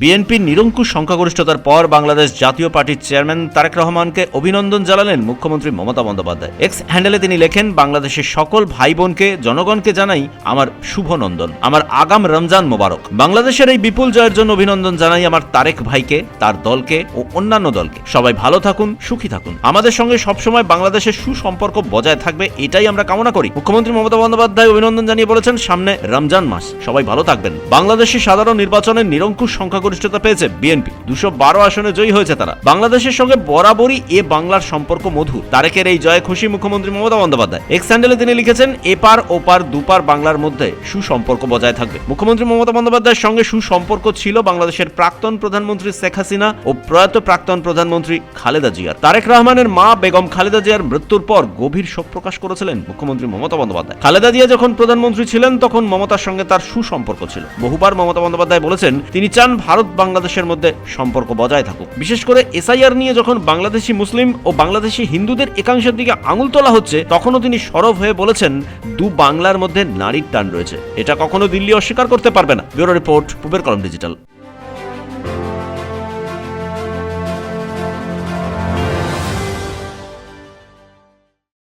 বিএনপির নিরঙ্কুশ সংখ্যাগরিষ্ঠতার পর বাংলাদেশ জাতীয় পার্টির চেয়ারম্যান তারেক রহমানকে অভিনন্দন জানালেন মুখ্যমন্ত্রী মমতা বন্দ্যোপাধ্যায়। এক্স হ্যান্ডেলে তিনি লেখেন, বাংলাদেশের সকল ভাই বোনকে জনগণকে জানাই আমার শুভ নন্দন আমার আগাম রমজান মোবারক। বাংলাদেশের এই বিপুল জয়ের জন্য অভিনন্দন জানাই আমার তারেক ভাইকে, তার দলকে ও অন্যান্য দলকে। সবাই ভালো থাকুন, সুখী থাকুন। আমাদের সঙ্গে সবসময় বাংলাদেশের সুসম্পর্ক বজায় থাকবে, এটাই আমরা কামনা করি। মুখ্যমন্ত্রী মমতা বন্দ্যোপাধ্যায় অভিনন্দন জানিয়ে বলেছেন, সামনে রমজান মাস, সবাই ভালো থাকবেন। বাংলাদেশের সাধারণ নির্বাচনে নিরঙ্কুশ সংখ্যাগরিষ্ঠতা পেয়েছে বিএনপি দুশো আসনে জয়ী হয়েছে তারা। বাংলাদেশের সঙ্গে বরাবরই এ বাংলার সম্পর্ক মধুর। তারেকের এই জয়ে খুশি মুখ্যমন্ত্রী মমতা বন্দ্যোপাধ্যায়। এক্স হ্যান্ডেলে তিনি লিখেছেন, এপার, ওপার, দুপার বাংলার মধ্যে সুসম্পর্ক বজায় থাকবে। মুখ্যমন্ত্রী মমতা বন্দ্যোপাধ্যায়ের সঙ্গে সুসম্পর্ক ছিল বাংলাদেশের প্রাক্তন প্রধানমন্ত্রী শেখ হাসিনা ও প্রয়াত প্রাক্তন প্রধানমন্ত্রী খালেদা জিয়ার। তারেক রহমানের মা বেগম খালেদা জিয়ার মৃত্যুর পর গভীর শোক প্রকাশ করেছিলেন মুখ্যমন্ত্রী মমতা বন্দ্যোপাধ্যায়। খালেদা জিয়া যখন প্রধানমন্ত্রী ছিলেন, তখন মমতার সঙ্গে তার সুসম্পর্ক ছিল। বহুবার মমতা বন্দ্যোপাধ্যায় বলেছেন, তিনি চান ভারত বাংলাদেশের মধ্যে সম্পর্ক বজায় থাকুক। বিশেষ করে এসআইআর নিয়ে যখন বাংলাদেশি মুসলিম ও বাংলাদেশি হিন্দুদের একাংশের দিকে আঙুল তোলা হচ্ছে, তখনও তিনি সরব হয়ে বলেছেন, দু বাংলার মধ্যে নারীর টান রয়েছে। এটা কখনো দিল্লি অস্বীকার করতে পারবে না। ব্যুরো রিপোর্ট, পুবের কলম ডিজিটাল।